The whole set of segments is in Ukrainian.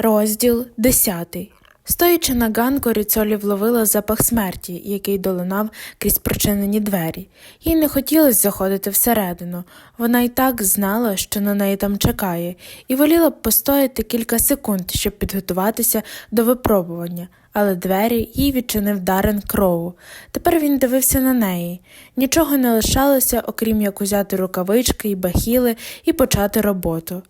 Розділ 10. Стоячи на ганку, Ріцолі вловила запах смерті, який долинав крізь причинені двері. Їй не хотілося заходити всередину. Вона й так знала, що на неї там чекає, і воліла б постояти кілька секунд, щоб підготуватися до випробування. Але двері їй відчинив Дарен Кроу. Тепер він дивився на неї. Нічого не лишалося, окрім як узяти рукавички і бахіли і почати роботу.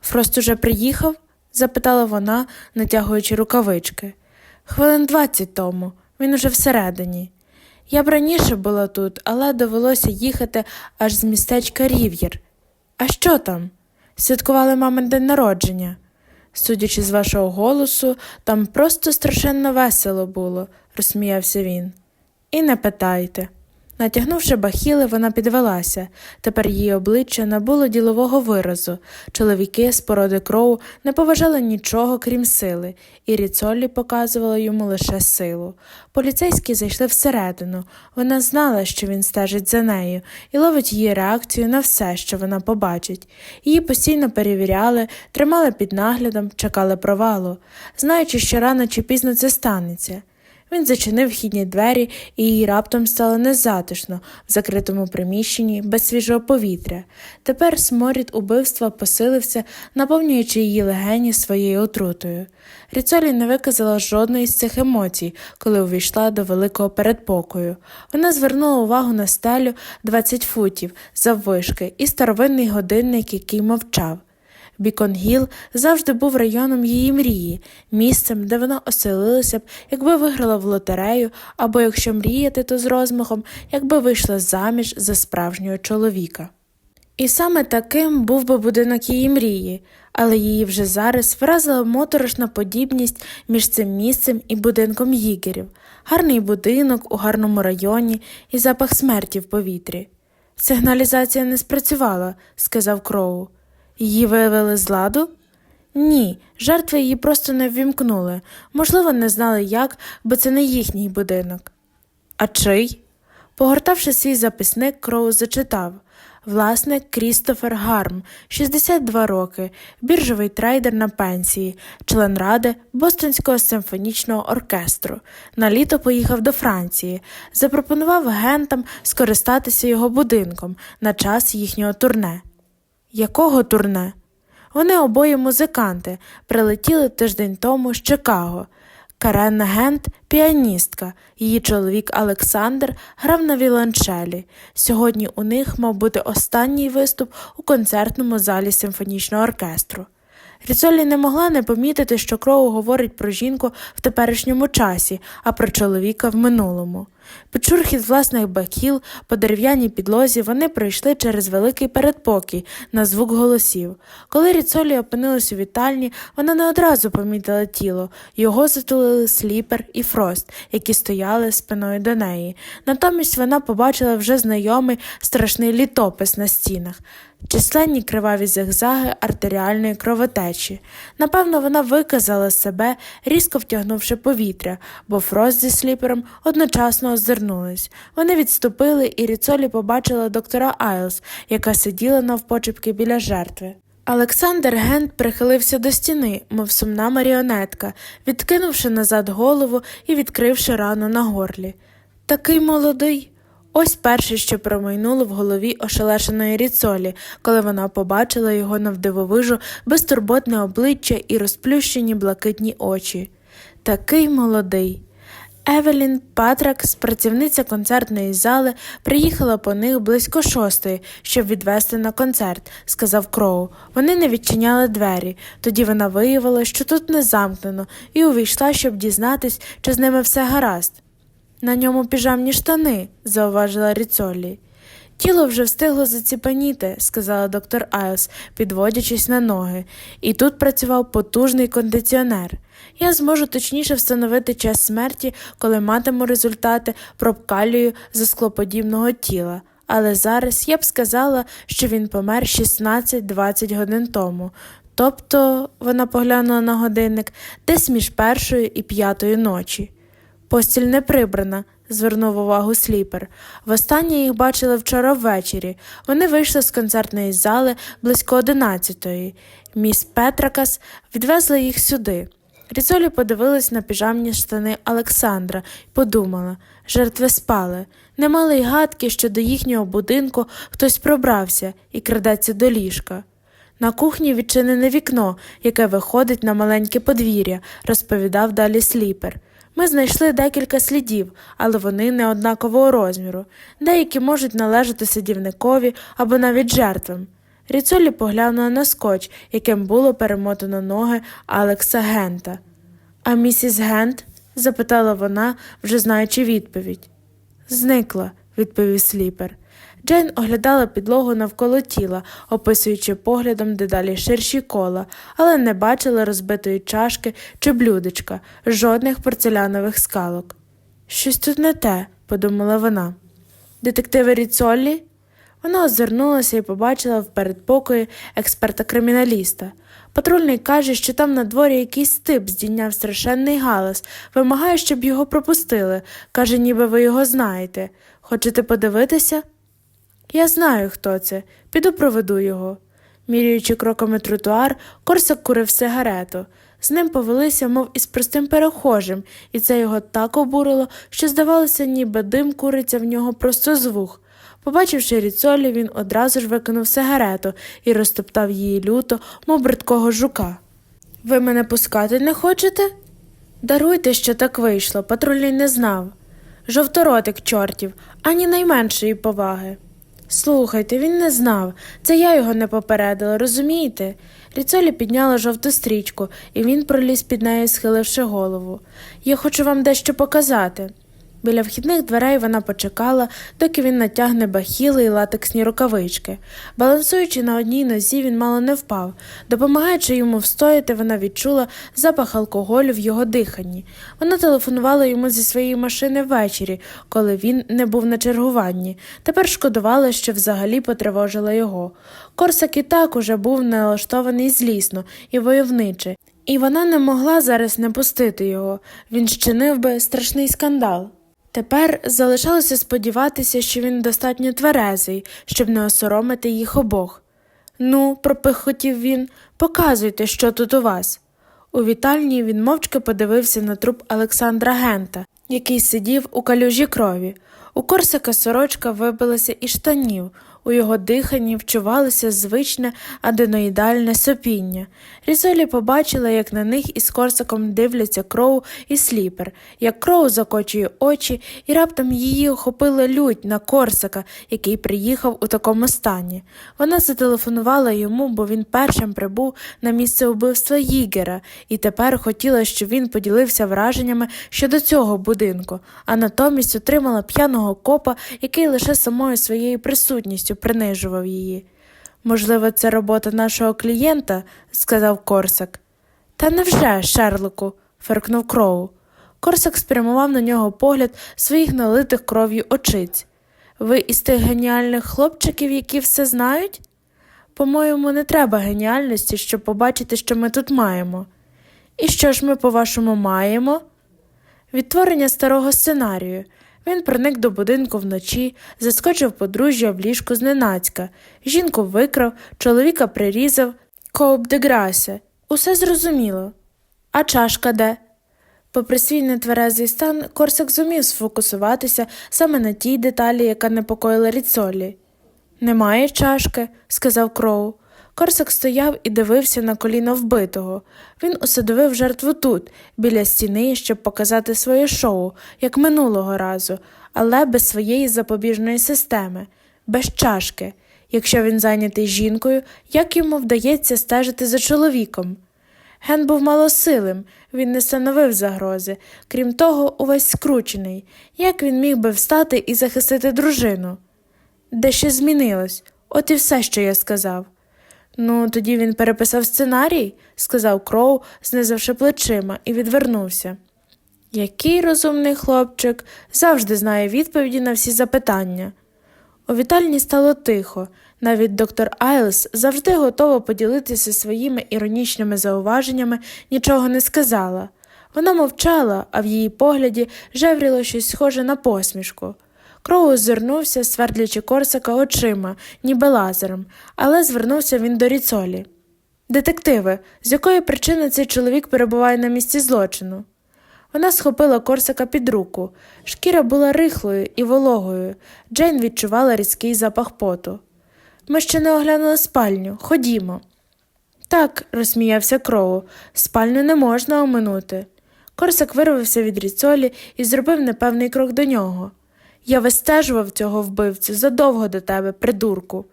Фрост уже приїхав? Запитала вона, натягуючи рукавички. Хвилин двадцять тому, він уже всередині. Я б раніше була тут, але довелося їхати аж з містечка Рів'єр. А що там? Святкували мамин день народження. Судячи з вашого голосу, там просто страшенно весело було, розсміявся він. І не питайте. Натягнувши бахіли, вона підвелася. Тепер її обличчя набуло ділового виразу. Чоловіки з породи кроу не поважали нічого, крім сили, і Ріцолі показувала йому лише силу. Поліцейські зайшли всередину. Вона знала, що він стежить за нею, і ловить її реакцію на все, що вона побачить. Її постійно перевіряли, тримали під наглядом, чекали провалу, знаючи, що рано чи пізно це станеться. Він зачинив вхідні двері, і їй раптом стало незатишно в закритому приміщенні без свіжого повітря. Тепер сморід убивства посилився, наповнюючи її легені своєю отрутою. Ріцолі не виказала жодної з цих емоцій, коли увійшла до великого передпокою. Вона звернула увагу на стелю 20 футів заввишки і старовинний годинник, який мовчав. Бікон-Гіл завжди був районом її мрії, місцем, де вона оселилася б, якби виграла в лотерею, або якщо мріяти, то з розмахом, якби вийшла заміж за справжнього чоловіка. І саме таким був би будинок її мрії, але її вже зараз вразила моторошна подібність між цим місцем і будинком їгерів, гарний будинок у гарному районі і запах смерті в повітрі. Сигналізація не спрацювала, сказав Кроу. Її вивели з ладу? Ні, жертви її просто не ввімкнули. Можливо, не знали як, бо це не їхній будинок. А чий? Погортавши свій записник, Кроу зачитав власник Крістофер Гарм, 62 роки, біржовий трейдер на пенсії, член ради Бостонського симфонічного оркестру. На літо поїхав до Франції, запропонував агентам скористатися його будинком на час їхнього турне. Якого турне? Вони обоє музиканти, прилетіли тиждень тому з Чикаго. Карен Гент піаністка, її чоловік Олександр грав на віланчелі. Сьогодні у них мав бути останній виступ у концертному залі симфонічного оркестру. Ріцолі не могла не помітити, що Кроу говорить про жінку в теперішньому часі, а про чоловіка в минулому. Під власних бакіл по дерев'яній підлозі вони пройшли через великий передпокій на звук голосів. Коли Ріцолі опинилась у вітальні, вона не одразу помітила тіло. Його затулили сліпер і фрост, які стояли спиною до неї. Натомість вона побачила вже знайомий страшний літопис на стінах. Численні криваві зигзаги артеріальної кровотечі. Напевно, вона виказала себе, різко втягнувши повітря, бо Фрост зі сліпером одночасно озирнулись. Вони відступили, і Ріцолі побачила доктора Айлс, яка сиділа навпочепки біля жертви. Олександр Гент прихилився до стіни, мов сумна маріонетка, відкинувши назад голову і відкривши рану на горлі. Такий молодий. Ось перше, що промайнуло в голові ошелешеної ріцолі, коли вона побачила його навдивовижу безтурботне обличчя і розплющені блакитні очі. Такий молодий. Евелін Патракс, працівниця концертної зали, приїхала по них близько шостої, щоб відвести на концерт, сказав Кроу. Вони не відчиняли двері. Тоді вона виявила, що тут не замкнено, і увійшла, щоб дізнатись, чи з ними все гаразд. На ньому піжамні штани, зауважила Ріцолі. Тіло вже встигло заціпаніти, сказала доктор Айлс, підводячись на ноги, і тут працював потужний кондиціонер. Я зможу точніше встановити час смерті, коли матиму результати пробкалію за склоподібного тіла. Але зараз я б сказала, що він помер 16-20 годин тому. Тобто, вона поглянула на годинник, десь між першою і п'ятою ночі. Постіль не прибрана, звернув увагу сліпер. Востаннє їх бачили вчора ввечері. Вони вийшли з концертної зали близько одинадцятої. Міс Петракас відвезла їх сюди. Ріцолі подивилась на піжамні штани Олександра і подумала жертви спали. Не мали й гадки, що до їхнього будинку хтось пробрався і крадеться до ліжка. На кухні відчинене вікно, яке виходить на маленьке подвір'я, розповідав далі сліпер. Ми знайшли декілька слідів, але вони не однакового розміру. Деякі можуть належати садівникові або навіть жертвам. Ріцолі поглянула на скотч, яким було перемотано ноги Алекса Гента. А місіс Гент? запитала вона, вже знаючи відповідь. Зникла, відповів сліпер. Джейн оглядала підлогу навколо тіла, описуючи поглядом дедалі ширші кола, але не бачила розбитої чашки чи блюдечка, жодних порцелянових скалок. Щось тут не те, подумала вона. Детективи Ріцоллі? Вона озирнулася і побачила в передпокої експерта-криміналіста. Патрульний каже, що там на дворі якийсь тип здійняв страшенний галас, вимагає, щоб його пропустили. Каже, ніби ви його знаєте. Хочете подивитися? Я знаю, хто це. Піду проведу його. Міряючи кроками тротуар, Корсак курив сигарету. З ним повелися, мов із простим перехожим, і це його так обурило, що здавалося, ніби дим куриться в нього просто з вух. Побачивши ріцолі, він одразу ж викинув сигарету і розтоптав її люто, мов бридкого жука. Ви мене пускати не хочете? Даруйте, що так вийшло, патрульний не знав. Жовторотик чортів, ані найменшої поваги. Слухайте, він не знав. Це я його не попередила, розумієте? Ріцолі підняла жовту стрічку, і він проліз під нею, схиливши голову. Я хочу вам дещо показати. Біля вхідних дверей вона почекала, доки він натягне бахіли і латексні рукавички. Балансуючи на одній нозі, він мало не впав. Допомагаючи йому встояти, вона відчула запах алкоголю в його диханні. Вона телефонувала йому зі своєї машини ввечері, коли він не був на чергуванні. Тепер шкодувала, що взагалі потривожила його. Корсак і так уже був налаштований злісно і войовниче, і вона не могла зараз не пустити його. Він щинив би страшний скандал. Тепер залишалося сподіватися, що він достатньо тверезий, щоб не осоромити їх обох. Ну, пропихотів він, показуйте, що тут у вас. У вітальні він мовчки подивився на труп Олександра Гента, який сидів у калюжі крові. У Корсака сорочка вибилася із штанів, у його диханні вчувалося звичне аденоїдальне сопіння. Різолі побачила, як на них із Корсаком дивляться Кроу і сліпер, як Кроу закочує очі, і раптом її охопила лють на Корсака, який приїхав у такому стані. Вона зателефонувала йому, бо він першим прибув на місце убивства Їгера, і тепер хотіла, щоб він поділився враженнями щодо цього будинку, а натомість отримала п'яного копа, який лише самою своєю присутністю принижував її. Можливо, це робота нашого клієнта, сказав Корсак. Та невже, Шерлоку? фиркнув Кроу. Корсак спрямував на нього погляд своїх налитих кров'ю очиць. Ви із тих геніальних хлопчиків, які все знають? По-моєму, не треба геніальності, щоб побачити, що ми тут маємо. І що ж ми, по-вашому, маємо? Відтворення старого сценарію. Він проник до будинку вночі, заскочив подружжя в ліжку зненацька, жінку викрав, чоловіка прирізав, коуп де грасе. Усе зрозуміло. А чашка де? Попри свій нетверезий стан, Корсак зумів сфокусуватися саме на тій деталі, яка непокоїла Ріцолі. Немає чашки, сказав Кроу. Корсак стояв і дивився на коліно вбитого. Він усадовив жертву тут, біля стіни, щоб показати своє шоу, як минулого разу, але без своєї запобіжної системи, без чашки. Якщо він зайнятий жінкою, як йому вдається стежити за чоловіком? Ген був малосилим, він не становив загрози, крім того, увесь скручений. Як він міг би встати і захистити дружину? Дещо змінилось, от і все, що я сказав. Ну, тоді він переписав сценарій, сказав Кроу, знизавши плечима, і відвернувся. Який розумний хлопчик завжди знає відповіді на всі запитання. У вітальні стало тихо, навіть доктор Айлс завжди готова поділитися своїми іронічними зауваженнями, нічого не сказала. Вона мовчала, а в її погляді жевріло щось схоже на посмішку. Кроу озирнувся, свердлячи Корсака очима, ніби лазером, але звернувся він до Ріцолі. Детективи, з якої причини цей чоловік перебуває на місці злочину? Вона схопила Корсака під руку. Шкіра була рихлою і вологою. Джейн відчувала різкий запах поту. Ми ще не оглянули спальню. Ходімо. Так, розсміявся Кроу, спальню не можна оминути. Корсак вирвався від ріцолі і зробив непевний крок до нього. Я вистежував цього вбивцю задовго до тебе, придурку.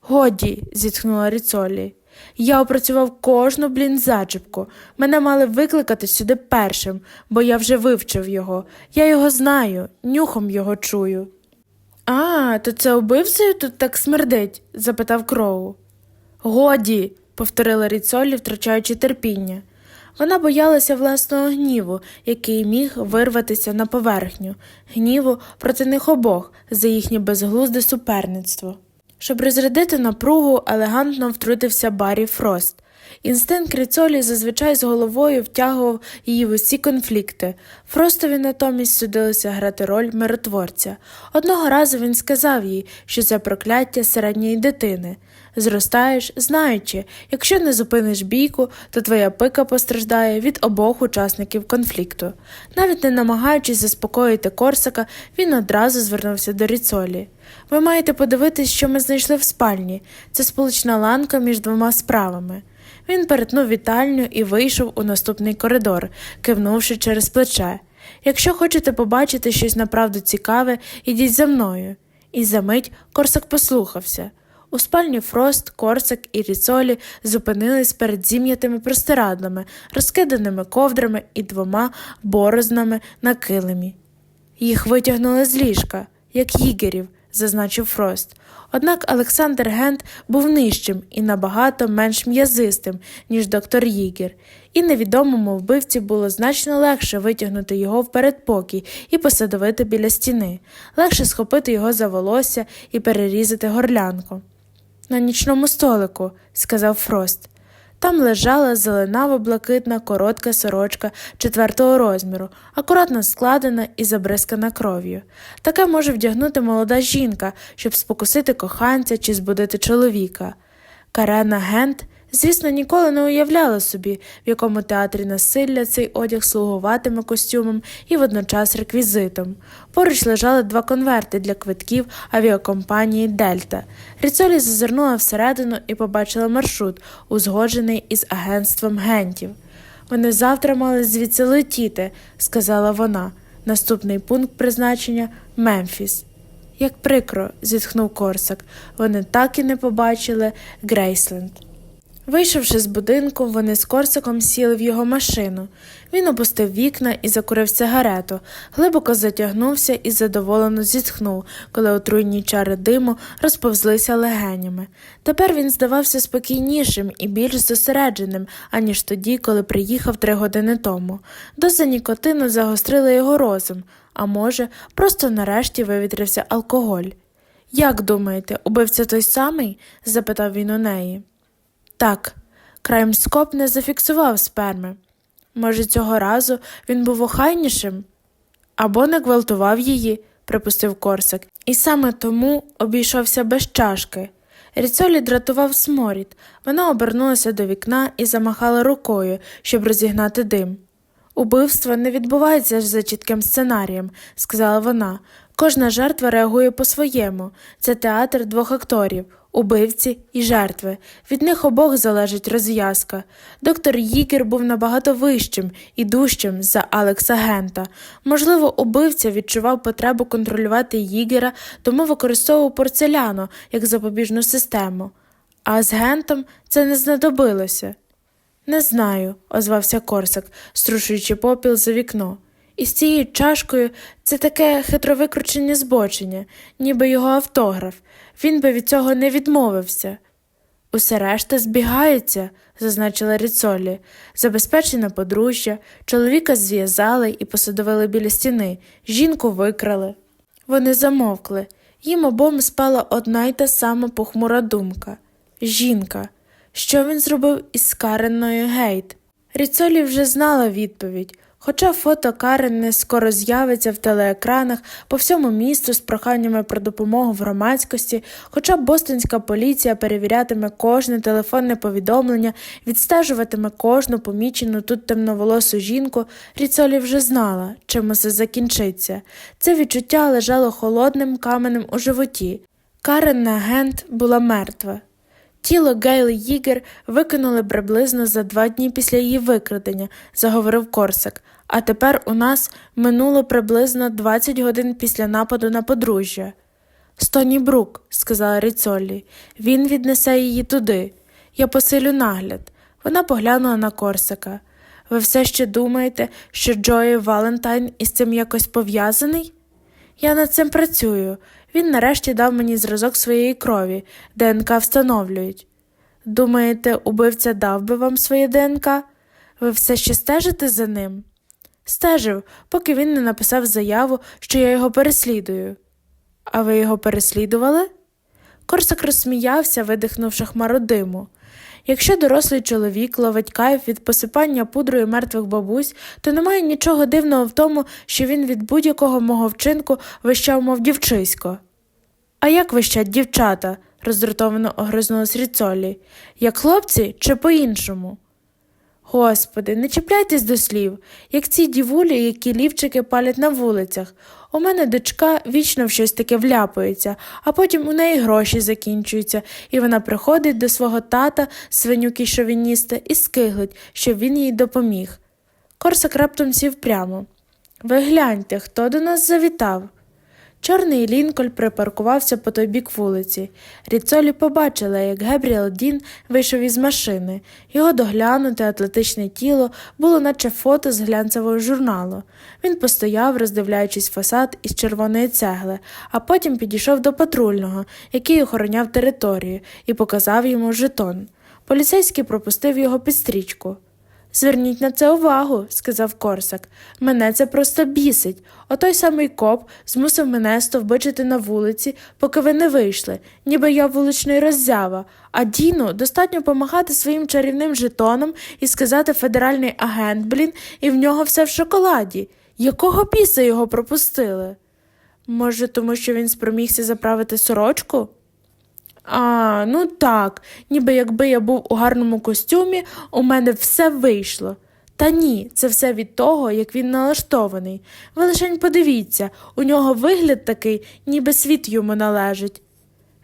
Годі, зітхнула Ріцолі. Я опрацював кожну блін зачіпку. Мене мали викликати сюди першим, бо я вже вивчив його. Я його знаю, нюхом його чую. А, то це убивцею тут так смердить? запитав Кроу. Годі, повторила Ріцолі, втрачаючи терпіння. Вона боялася власного гніву, який міг вирватися на поверхню, гніву проти них обох за їхнє безглузде суперництво. Щоб розрядити напругу, елегантно втрутився Баррі Фрост. Інстинкт Ріцолі зазвичай з головою втягував її в усі конфлікти. Фростові натомість судилося грати роль миротворця. Одного разу він сказав їй, що це прокляття середньої дитини. Зростаєш, знаючи, якщо не зупиниш бійку, то твоя пика постраждає від обох учасників конфлікту. Навіть не намагаючись заспокоїти Корсака, він одразу звернувся до Ріцолі. Ви маєте подивитись, що ми знайшли в спальні. Це сполучна ланка між двома справами. Він перетнув вітальню і вийшов у наступний коридор, кивнувши через плече. Якщо хочете побачити щось направду цікаве, ідіть за мною. І за мить Корсак послухався. У спальні Фрост, Корсак і Ріцолі зупинились перед зім'ятими простирадлами, розкиданими ковдрами і двома борознами на килимі. Їх витягнули з ліжка, як їгерів, зазначив Фрост. Однак Олександр Гент був нижчим і набагато менш м'язистим, ніж доктор Їгер, і невідомому вбивці було значно легше витягнути його в передпокій і посадовити біля стіни, легше схопити його за волосся і перерізати горлянку. На нічному столику, сказав Фрост. Там лежала зеленаво блакитна коротка сорочка четвертого розміру, акуратно складена і забризкана кров'ю. Таке може вдягнути молода жінка, щоб спокусити коханця чи збудити чоловіка. Карена Гент, звісно, ніколи не уявляла собі, в якому театрі насилля цей одяг слугуватиме костюмом і водночас реквізитом. Поруч лежали два конверти для квитків авіакомпанії Дельта. Ріцолі зазирнула всередину і побачила маршрут, узгоджений із агентством гентів. Вони завтра мали звідси летіти, сказала вона. Наступний пункт призначення Мемфіс. Як прикро, зітхнув Корсак, вони так і не побачили Грейсленд. Вийшовши з будинку, вони з Корсаком сіли в його машину. Він опустив вікна і закурив сигарету, глибоко затягнувся і задоволено зітхнув, коли отруйні чари диму розповзлися легенями. Тепер він здавався спокійнішим і більш зосередженим, аніж тоді, коли приїхав три години тому. Доза нікотину загострила його розум, а може, просто нарешті вивітрився алкоголь. Як думаєте, убивця той самий? запитав він у неї. Так, Краймскоп не зафіксував сперми. Може, цього разу він був охайнішим? Або не гвалтував її, припустив Корсак, і саме тому обійшовся без чашки. Ріцолі дратував сморід. Вона обернулася до вікна і замахала рукою, щоб розігнати дим. Убивство не відбувається ж за чітким сценарієм, сказала вона. Кожна жертва реагує по-своєму. Це театр двох акторів убивці і жертви. Від них обох залежить розв'язка. Доктор Їгер був набагато вищим і дужчим за Алекса Гента. Можливо, убивця відчував потребу контролювати Їгера, тому використовував порцеляну як запобіжну систему. А з Гентом це не знадобилося. Не знаю, озвався Корсак, струшуючи попіл за вікно. І з цією чашкою це таке хитро викручене збочення, ніби його автограф. Він би від цього не відмовився. Усе решта збігаються, зазначила Ріцолі. Забезпечене подружжя, чоловіка зв'язали і посадовили біля стіни, жінку викрали. Вони замовкли. Їм обом спала одна й та сама похмура думка жінка. Що він зробив із Каренною Гейт? Ріцолі вже знала відповідь, Хоча фото Карен не скоро з'явиться в телеекранах по всьому місту з проханнями про допомогу в громадськості, хоча бостонська поліція перевірятиме кожне телефонне повідомлення, відстежуватиме кожну помічену тут темноволосу жінку, Ріцолі вже знала, чим усе закінчиться. Це відчуття лежало холодним каменем у животі. Карен агент була мертва. Тіло Гейли Їгер викинули приблизно за два дні після її викрадення, заговорив Корсак. А тепер у нас минуло приблизно 20 годин після нападу на подружжя. Стоні Брук, сказала Ріцолі, він віднесе її туди. Я посилю нагляд. Вона поглянула на Корсака. Ви все ще думаєте, що Джої Валентайн із цим якось пов'язаний? Я над цим працюю. Він нарешті дав мені зразок своєї крові, ДНК встановлюють. Думаєте, убивця дав би вам своє ДНК? Ви все ще стежите за ним? Стежив, поки він не написав заяву, що я його переслідую. А ви його переслідували? Корсак розсміявся, видихнувши хмару диму. Якщо дорослий чоловік ловить кайф від посипання пудрою мертвих бабусь, то немає нічого дивного в тому, що він від будь-якого мого вчинку вищав, мов дівчисько. А як вищать дівчата? роздратовано огризнулась Ріцолі. Як хлопці чи по-іншому? Господи, не чіпляйтесь до слів, як ці дівулі, які лівчики палять на вулицях. У мене дочка вічно в щось таке вляпається, а потім у неї гроші закінчуються, і вона приходить до свого тата, свинюки шовініста, і скиглить, щоб він їй допоміг. Корсак раптом сів прямо. Ви гляньте, хто до нас завітав. Чорний Лінколь припаркувався по той бік вулиці. Ріцолі побачила, як Гебріел Дін вийшов із машини. Його доглянуте атлетичне тіло було наче фото з глянцевого журналу. Він постояв, роздивляючись фасад із червоної цегли, а потім підійшов до патрульного, який охороняв територію, і показав йому жетон. Поліцейський пропустив його під стрічку. Зверніть на це увагу, сказав Корсак. Мене це просто бісить. Отой самий коп змусив мене стовбичити на вулиці, поки ви не вийшли, ніби я вуличний роззява, а Діну достатньо помахати своїм чарівним жетоном і сказати федеральний агент, блін, і в нього все в шоколаді. Якого біса його пропустили? Може, тому що він спромігся заправити сорочку? А, ну так, ніби якби я був у гарному костюмі, у мене все вийшло. Та ні, це все від того, як він налаштований. Ви лишень подивіться, у нього вигляд такий, ніби світ йому належить.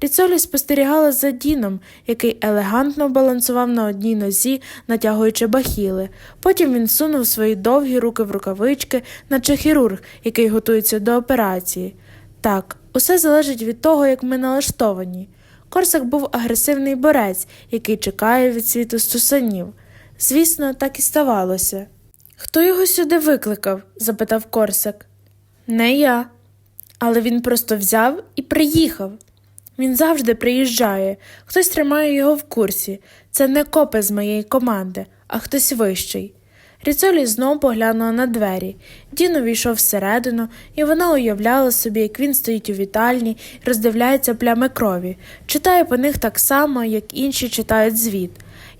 Ріцолі спостерігала за Діном, який елегантно балансував на одній нозі, натягуючи бахіли. Потім він сунув свої довгі руки в рукавички, наче хірург, який готується до операції. Так, усе залежить від того, як ми налаштовані. Корсак був агресивний борець, який чекає від світу стусанів. Звісно, так і ставалося. Хто його сюди викликав? запитав Корсак. Не я. Але він просто взяв і приїхав. Він завжди приїжджає, хтось тримає його в курсі. Це не копи з моєї команди, а хтось вищий. Ріцолі знов поглянула на двері. Дін увійшов всередину, і вона уявляла собі, як він стоїть у вітальні роздивляється плями крові, читає по них так само, як інші читають звіт.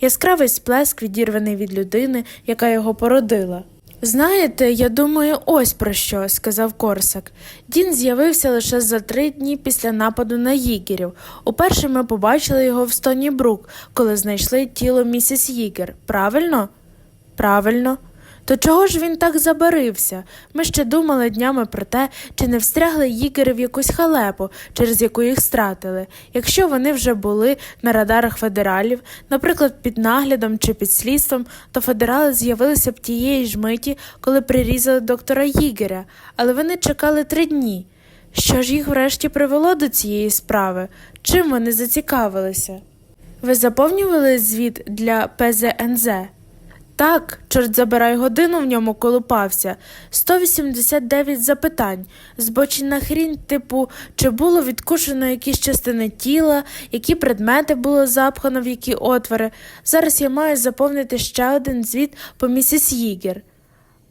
Яскравий сплеск відірваний від людини, яка його породила. Знаєте, я думаю, ось про що, сказав Корсак. Дін з'явився лише за три дні після нападу на Їгерів. Уперше ми побачили його в Стоні Брук, коли знайшли тіло місіс Їгер. Правильно? Правильно. То чого ж він так забарився? Ми ще думали днями про те, чи не встрягли їгери в якусь халепу, через яку їх стратили. Якщо вони вже були на радарах федералів, наприклад, під наглядом чи під слідством, то федерали з'явилися б тієї ж миті, коли прирізали доктора Їгеря, але вони чекали три дні. Що ж їх врешті привело до цієї справи? Чим вони зацікавилися? Ви заповнювали звіт для ПЗНЗ? Так, чорт забирай годину в ньому колупався. 189 запитань. Збочена хрінь, типу, чи було відкушено якісь частини тіла, які предмети було запхано в які отвори. Зараз я маю заповнити ще один звіт по місіс Їгер.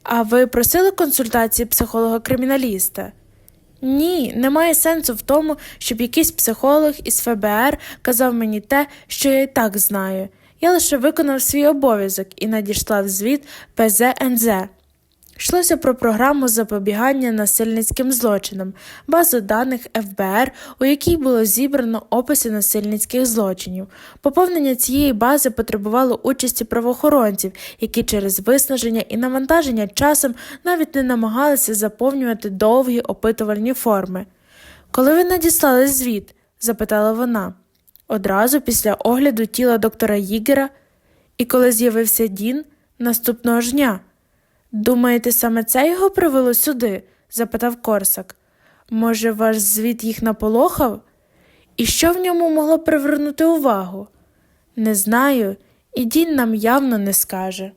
А ви просили консультації психолога-криміналіста? Ні, немає сенсу в тому, щоб якийсь психолог із ФБР казав мені те, що я і так знаю. Я лише виконав свій обов'язок і надійшла в звіт ПЗНЗ. Йшлося про програму запобігання насильницьким злочинам, базу даних ФБР, у якій було зібрано описи насильницьких злочинів. Поповнення цієї бази потребувало участі правоохоронців, які через виснаження і навантаження часом навіть не намагалися заповнювати довгі опитувальні форми. Коли ви надіслали звіт? запитала вона. Одразу після огляду тіла доктора Їгера, і коли з'явився Дін наступного ж дня. Думаєте, саме це його привело сюди? запитав Корсак. Може, ваш звіт їх наполохав? І що в ньому могло привернути увагу? Не знаю, і Дін нам явно не скаже.